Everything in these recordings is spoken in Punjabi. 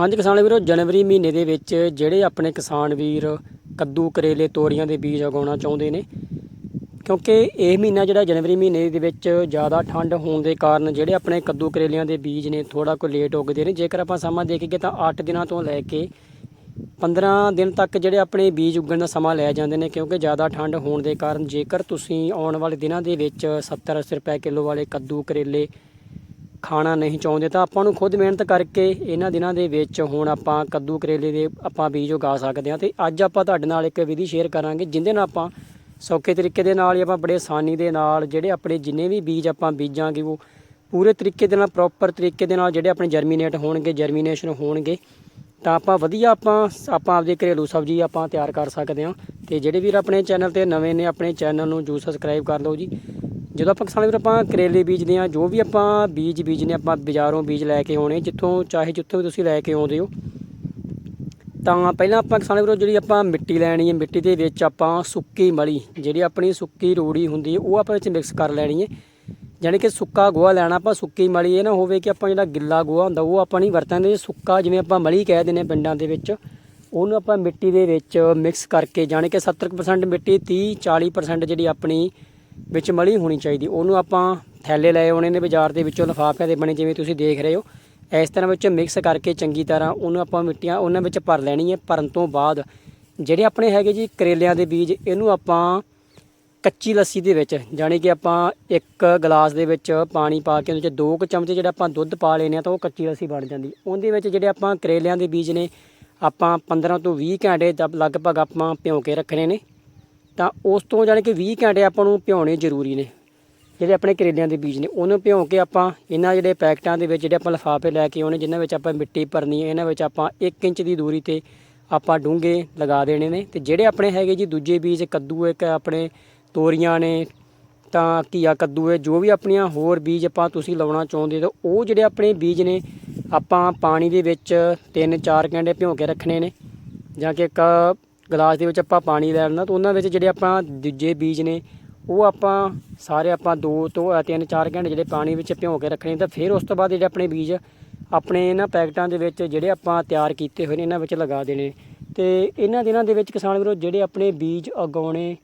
ਹਾਂਜੀ ਕਿਸਾਨ ਵੀਰੋ, ਜਨਵਰੀ ਮਹੀਨੇ ਦੇ ਵਿੱਚ ਜਿਹੜੇ ਆਪਣੇ ਕਿਸਾਨ ਵੀਰ ਕੱਦੂ ਕਰੇਲੇ ਤੋਰੀਆਂ ਦੇ ਬੀਜ ਉਗਾਉਣਾ ਚਾਹੁੰਦੇ ਨੇ, ਕਿਉਂਕਿ ਇਹ ਮਹੀਨਾ ਜਿਹੜਾ ਜਨਵਰੀ ਮਹੀਨੇ ਦੇ ਵਿੱਚ ਜ਼ਿਆਦਾ ਠੰਡ ਹੋਣ ਦੇ ਕਾਰਨ ਜਿਹੜੇ ਆਪਣੇ ਕੱਦੂ ਕਰੇਲਿਆਂ ਦੇ ਬੀਜ ਨੇ ਥੋੜਾ ਕੁ ਲੇਟ ਉੱਗਦੇ ਨੇ, ਜੇਕਰ ਆਪਾਂ ਸਮਾਂ ਦੇਖੀਏ ਤਾਂ 8 ਦਿਨਾਂ ਤੋਂ ਲੈ ਕੇ 15 ਦਿਨ ਤੱਕ ਜਿਹੜੇ ਆਪਣੇ ਬੀਜ ਉੱਗਣ ਦਾ ਸਮਾਂ ਲੈ ਜਾਂਦੇ ਨੇ, ਕਿਉਂਕਿ ਜ਼ਿਆਦਾ ਠੰਡ ਹੋਣ ਦੇ ਕਾਰਨ ਜੇਕਰ ਤੁਸੀਂ ਆਉਣ ਵਾਲੇ ਦਿਨਾਂ ਦੇ ਵਿੱਚ 70 80 ਰੁਪਏ ਕਿਲੋ ਵਾਲੇ ਕੱਦੂ ਕਰੇਲੇ ਖਾਣਾ ਨਹੀਂ ਚਾਹੁੰਦੇ ਤਾਂ ਆਪਾਂ ਨੂੰ ਖੁਦ ਮਿਹਨਤ ਕਰਕੇ ਇਹਨਾਂ ਦਿਨਾਂ ਦੇ ਵਿੱਚ ਹੁਣ ਆਪਾਂ ਕੱਦੂ ਕਰੇਲੇ ਦੇ ਆਪਾਂ ਬੀਜ ਉਗਾ ਸਕਦੇ ਹਾਂ ਤੇ ਅੱਜ ਆਪਾਂ ਤੁਹਾਡੇ ਨਾਲ ਇੱਕ ਵਿਧੀ ਸ਼ੇਅਰ ਕਰਾਂਗੇ ਜਿੰਦੇ ਨਾਲ ਆਪਾਂ ਸੌਖੇ ਤਰੀਕੇ ਦੇ ਨਾਲ ਹੀ ਆਪਾਂ ਬੜੇ ਆਸਾਨੀ ਦੇ ਨਾਲ ਜਿਹੜੇ ਆਪਣੇ ਜਿੰਨੇ ਵੀ ਬੀਜ ਆਪਾਂ ਬੀਜਾਂਗੇ ਉਹ ਪੂਰੇ ਤਰੀਕੇ ਦੇ ਨਾਲ ਪ੍ਰੋਪਰ ਤਰੀਕੇ ਦੇ ਨਾਲ ਜਿਹੜੇ ਆਪਣੇ ਜਰਮੀਨੇਟ ਹੋਣਗੇ ਜਰਮੀਨੇਸ਼ਨ ਹੋਣਗੇ, ਤਾਂ ਆਪਾਂ ਵਧੀਆ ਆਪਾਂ ਆਪਾਂ ਆਪਦੀ ਘਰੇਲੂ ਸਬਜ਼ੀ ਆਪਾਂ ਤਿਆਰ ਕਰ ਸਕਦੇ ਹਾਂ ਤੇ ਜਿਹੜੇ ਵੀਰ ਆਪਣੇ ਚੈਨਲ ਤੇ ਨਵੇਂ ਨੇ, ਆਪਣੇ ਚੈਨਲ ਨੂੰ ਜੂ ਸਬਸਕ੍ਰਾਈਬ ਕਰ ਲਓ ਜੀ। ਜਦੋਂ ਆਪਾਂ ਕਿਸਾਨ ਵੀਰ, ਆਪਾਂ ਕਰੇਲੇ ਬੀਜਦੇ ਹਾਂ, ਜੋ ਵੀ ਆਪਾਂ ਬੀਜ ਬੀਜਨੇ, ਆਪਾਂ ਬਾਜ਼ਾਰੋਂ ਬੀਜ ਲੈ ਕੇ ਆਉਣੇ, ਜਿੱਥੋਂ ਚਾਹੇ ਜਿੱਥੋਂ ਵੀ ਤੁਸੀਂ ਲੈ ਕੇ ਆਉਂਦੇ ਹੋ। ਤਾਂ ਪਹਿਲਾਂ ਆਪਾਂ ਕਿਸਾਨ ਵੀਰੋ, ਜਿਹੜੀ ਆਪਾਂ ਮਿੱਟੀ ਲੈਣੀ ਹੈ, ਮਿੱਟੀ ਦੇ ਵਿੱਚ ਆਪਾਂ ਸੁੱਕੀ ਮਲੀ, ਜਿਹੜੀ ਆਪਣੀ ਸੁੱਕੀ ਰੂੜੀ ਹੁੰਦੀ ਹੈ, ਉਹ ਆਪਾਂ ਵਿੱਚ ਮਿਕਸ ਕਰ ਲੈਣੀ ਹੈ। ਯਾਨੀ ਕਿ ਸੁੱਕਾ ਗੋਹਾ ਲੈਣਾ, ਆਪਾਂ ਸੁੱਕੀ ਮਲੀ, ਇਹ ਨਾ ਹੋਵੇ ਕਿ ਆਪਾਂ ਜਿਹੜਾ ਗਿੱਲਾ ਗੋਹਾ ਹੁੰਦਾ, ਉਹ ਆਪਾਂ ਨਹੀਂ ਵਰਤਾਂਗੇ ਸੁੱਕਾ ਜਿਵੇਂ ਆਪਾਂ ਮਲੀ ਕਹਿ ਦਿੰਦੇ ਹਾਂ ਪਿੰਡਾਂ ਦੇ ਵਿੱਚ, ਉਹਨੂੰ ਆਪਾਂ ਮਿੱਟੀ ਦੇ ਵਿੱਚ ਮਿਕਸ ਕਰਕੇ, ਜਾਣੀ ਕਿ 70% ਮਿੱਟੀ 30 40% ਜਿਹੜੀ ਆਪਣੀ ਵਿੱਚ ਮਲੀ ਹੋਣੀ ਚਾਹੀਦੀ। ਉਹਨੂੰ ਆਪਾਂ ਥੈਲੇ ਲਏ ਆਉਣੇ ਨੇ ਬਾਜ਼ਾਰ ਦੇ ਵਿੱਚੋਂ ਲਿਫਾਫਿਆਂ ਦੇ ਬਣੇ ਜਿਵੇਂ ਤੁਸੀਂ ਦੇਖ ਰਹੇ ਹੋ। ਇਸ ਤਰ੍ਹਾਂ ਵਿੱਚ ਮਿਕਸ ਕਰਕੇ ਚੰਗੀ ਤਰ੍ਹਾਂ ਉਹਨੂੰ ਆਪਾਂ ਮਿੱਟੀਆਂ ਉਹਨਾਂ ਵਿੱਚ ਭਰ ਲੈਣੀ ਹੈ। ਭਰਨ ਤੋਂ ਬਾਅਦ ਜਿਹੜੇ ਆਪਣੇ ਹੈਗੇ ਜੀ ਕਰੇਲਿਆਂ ਦੇ ਬੀਜ, ਇਹਨੂੰ ਆਪਾਂ ਕੱਚੀ ਲੱਸੀ ਦੇ ਵਿੱਚ, ਜਾਣੀ ਕਿ ਆਪਾਂ ਇੱਕ ਗਲਾਸ ਦੇ ਵਿੱਚ ਪਾਣੀ ਪਾ ਕੇ ਉਹਦੇ ਵਿੱਚ ਦੋ ਕੁ ਚਮਚੇ ਜਿਹੜਾ ਆਪਾਂ ਦੁੱਧ ਪਾ ਲੈਨੇ ਆ ਤਾਂ ਉਹ ਕੱਚੀ ਲੱਸੀ ਬਣ ਜਾਂਦੀ। ਉਹਦੇ ਵਿੱਚ ਜਿਹੜੇ ਆਪਾਂ ਕਰੇਲਿਆਂ ਦੇ ਬੀਜ ਨੇ, ਆਪਾਂ 15 ਤੋਂ 20 ਘੰਟੇ ਤੱਕ ਲਗਭਗ ਆਪਾਂ ਭਿਉਂ ਕੇ ਰੱਖਣੇ ਨੇ। ਤਾਂ ਉਸ ਤੋਂ ਜਾਣੀ ਕਿ 20 ਘੰਟੇ ਆਪਾਂ ਨੂੰ ਭਿਉਣੇ ਜ਼ਰੂਰੀ ਨੇ। ਜਿਹੜੇ ਆਪਣੇ ਕਰੇਲਿਆਂ ਦੇ ਬੀਜ ਨੇ, ਉਹਨੂੰ ਭਿਉਂ ਕੇ ਆਪਾਂ ਇਹਨਾਂ ਜਿਹੜੇ ਪੈਕਟਾਂ ਦੇ ਵਿੱਚ ਜਿਹੜੇ ਆਪਾਂ ਲਿਫਾਫੇ ਲੈ ਕੇ ਆਉਣੇ, ਜਿਨ੍ਹਾਂ ਵਿੱਚ ਆਪਾਂ ਮਿੱਟੀ ਭਰਨੀ ਹੈ, ਇਹਨਾਂ ਵਿੱਚ ਆਪਾਂ 1 ਇੰਚ ਦੀ ਦੂਰੀ ਤੇ ਆਪਾਂ ਡੂੰਘੇ ਲਗਾ ਦੇਣੇ ਨੇ। ਤੇ ਜਿਹੜੇ ਆਪਣੇ ਹੈਗੇ ਜੀ ਦੂਜੇ ਬੀਜ, ਕੱਦੂ ਇੱਕ ਆਪਣੇ ਤੋਰੀਆਂ ਨੇ, ਤਾਂ ਘੀਆ, ਕੱਦੂ ਹੈ ਜੋ ਵੀ ਆਪਣੀਆਂ ਹੋਰ ਬੀਜ ਆਪਾਂ ਤੁਸੀਂ ਲਾਉਣਾ ਚਾਹੁੰਦੇ ਤਾਂ ਉਹ ਜਿਹੜੇ ਆਪਣੇ ਬੀਜ ਨੇ, ਆਪਾਂ ਪਾਣੀ ਦੇ ਵਿੱਚ 3-4 ਘੰਟੇ ਭਿਉਂ ਕੇ ਰੱਖਣੇ ਨੇ। ਜਾਂ ਕਿ ਇੱਕ ਗਲਾਸ ਦੇ ਵਿੱਚ ਆਪਾਂ ਪਾਣੀ ਲੈ ਲੈਣਾ ਤਾਂ ਉਹਨਾਂ ਵਿੱਚ ਜਿਹੜੇ ਆਪਾਂ ਦੂਜੇ ਬੀਜ ਨੇ, ਉਹ ਆਪਾਂ ਸਾਰੇ ਆਪਾਂ 2 ਤੋਂ 3-4 ਘੰਟੇ ਜਿਹੜੇ ਪਾਣੀ ਵਿੱਚ ਭਿਓ ਕੇ ਰੱਖਣੇ ਤਾਂ ਫਿਰ ਉਸ ਤੋਂ ਬਾਅਦ ਜਿਹੜੇ ਆਪਣੇ ਬੀਜ ਆਪਣੇ ਇਹਨਾਂ ਪੈਕਟਾਂ ਦੇ ਵਿੱਚ ਜਿਹੜੇ ਆਪਾਂ ਤਿਆਰ ਕੀਤੇ ਹੋਏ ਨੇ, ਇਹਨਾਂ ਵਿੱਚ ਲਗਾ ਦੇਣੇ। ਤੇ ਇਹਨਾਂ ਦਿਨਾਂ ਦੇ ਵਿੱਚ ਕਿਸਾਨ ਵੀਰੋ, ਜਿਹੜੇ ਆਪਣੇ ਬੀਜ ਉਗਾਉਣੇ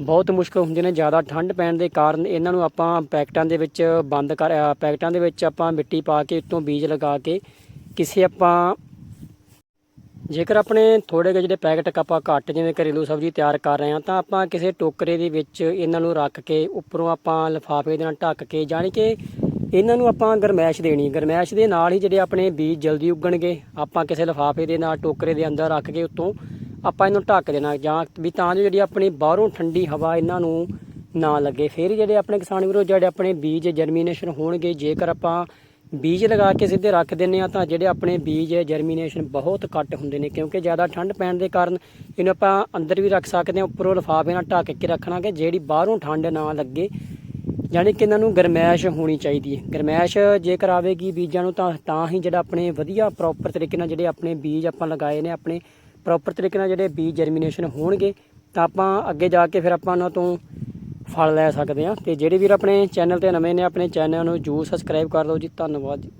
ਬਹੁਤ ਮੁਸ਼ਕਲ ਹੁੰਦੇ ਨੇ, ਜ਼ਿਆਦਾ ਠੰਡ ਪੈਣ ਦੇ ਕਾਰਨ ਇਹਨਾਂ ਨੂੰ ਆਪਾਂ ਪੈਕਟਾਂ ਦੇ ਵਿੱਚ ਬੰਦ ਕਰ ਪੈਕਟਾਂ ਦੇ ਵਿੱਚ ਆਪਾਂ ਮਿੱਟੀ ਪਾ ਕੇ, ਉੱਤੋਂ ਬੀਜ ਲਗਾ ਕੇ ਕਿਸੇ ਆਪਾਂ ਜੇਕਰ ਆਪਣੇ ਥੋੜੇ ਜਿਹੇ ਜਿਹੜੇ ਪੈਕਟ ਆਪਾਂ ਘੱਟ ਜਿਵੇਂ ਘਰੇਲੂ ਸਬਜ਼ੀ ਤਿਆਰ ਕਰ ਰਹੇ ਹਾਂ, ਤਾਂ ਆਪਾਂ ਕਿਸੇ ਟੋਕਰੇ ਦੇ ਵਿੱਚ ਇਹਨਾਂ ਨੂੰ ਰੱਖ ਕੇ ਉੱਪਰੋਂ ਆਪਾਂ ਲਿਫਾਫੇ ਦੇ ਨਾਲ ਢੱਕ ਕੇ ਜਾਣੀ ਕਿ ਇਹਨਾਂ ਨੂੰ ਆਪਾਂ ਗਰਮੈਸ਼ ਦੇਣੀ ਗਰਮੈਸ਼ ਦੇ ਨਾਲ ਹੀ ਜਿਹੜੇ ਆਪਣੇ ਬੀਜ ਜਲਦੀ ਉੱਗਣਗੇ। ਆਪਾਂ ਕਿਸੇ ਲਿਫਾਫੇ ਦੇ ਨਾਲ ਟੋਕਰੇ ਦੇ ਅੰਦਰ ਰੱਖ ਕੇ ਉੱਤੋਂ ਆਪਾਂ ਇਹਨੂੰ ਢੱਕ ਦੇਣਾ ਜਾਂ ਵੀ ਤਾਂ ਜੋ ਜਿਹੜੀ ਆਪਣੀ ਬਾਹਰੋਂ ਠੰਡੀ ਹਵਾ ਇਹਨਾਂ ਨੂੰ ਨਾ ਲੱਗੇ। ਫਿਰ ਜਿਹੜੇ ਆਪਣੇ ਕਿਸਾਨ ਵੀਰੋ, ਜਿਹੜੇ ਆਪਣੇ ਬੀਜ ਜਰਮੀਨੇਸ਼ਨ ਹੋਣਗੇ, ਜੇਕਰ ਆਪਾਂ ਬੀਜ ਲਗਾ ਕੇ ਸਿੱਧੇ ਰੱਖ ਦਿੰਨੇ ਆ ਤਾਂ ਜਿਹੜੇ ਆਪਣੇ ਬੀਜ ਜਰਮੀਨੇਸ਼ਨ ਬਹੁਤ ਘੱਟ ਹੁੰਦੇ ਨੇ ਕਿਉਂਕਿ ਜ਼ਿਆਦਾ ਠੰਡ ਪੈਣ ਦੇ ਕਾਰਨ ਇਹਨੂੰ ਆਪਾਂ ਅੰਦਰ ਵੀ ਰੱਖ ਸਕਦੇ ਹਾਂ, ਉੱਪਰੋਂ ਲਿਫਾਫੇ ਨਾਲ ਢੱਕ ਕੇ ਰੱਖਣਾ ਕਿ ਜਿਹੜੀ ਬਾਹਰੋਂ ਠੰਡ ਨਾ ਲੱਗੇ। ਯਾਨੀ ਕਿ ਇਹਨਾਂ ਨੂੰ ਗਰਮੈਸ਼ ਹੋਣੀ ਚਾਹੀਦੀ ਹੈ। ਗਰਮੈਸ਼ ਜੇਕਰ ਆਵੇਗੀ ਬੀਜਾਂ ਨੂੰ ਤਾਂ ਤਾਂ ਹੀ ਜਿਹੜਾ ਆਪਣੇ ਵਧੀਆ ਪ੍ਰੋਪਰ ਤਰੀਕੇ ਨਾਲ ਜਿਹੜੇ ਆਪਣੇ ਬੀਜ ਆਪਾਂ ਲਗਾਏ ਨੇ, ਆਪਣੇ ਪ੍ਰੋਪਰ ਤਰੀਕੇ ਨਾਲ ਜਿਹੜੇ ਬੀਜ ਜਰਮੀਨੇਸ਼ਨ ਹੋਣਗੇ, ਤਾਂ ਆਪਾਂ ਅੱਗੇ ਜਾ ਕੇ ਫਿਰ ਆਪਾਂ ਉਹਨਾਂ ਤੋਂ ਫਲ ਲੈ ਸਕਦੇ ਹਾਂ। ਤੇ ਜਿਹੜੇ ਵੀਰ ਆਪਣੇ ਚੈਨਲ ਤੇ ਨਵੇਂ ਨੇ, ਆਪਣੇ ਚੈਨਲ ਨੂੰ ਜਰੂਰ ਸਬਸਕ੍ਰਾਈਬ ਕਰ ਲਓ ਜੀ। ਧੰਨਵਾਦ ਜੀ।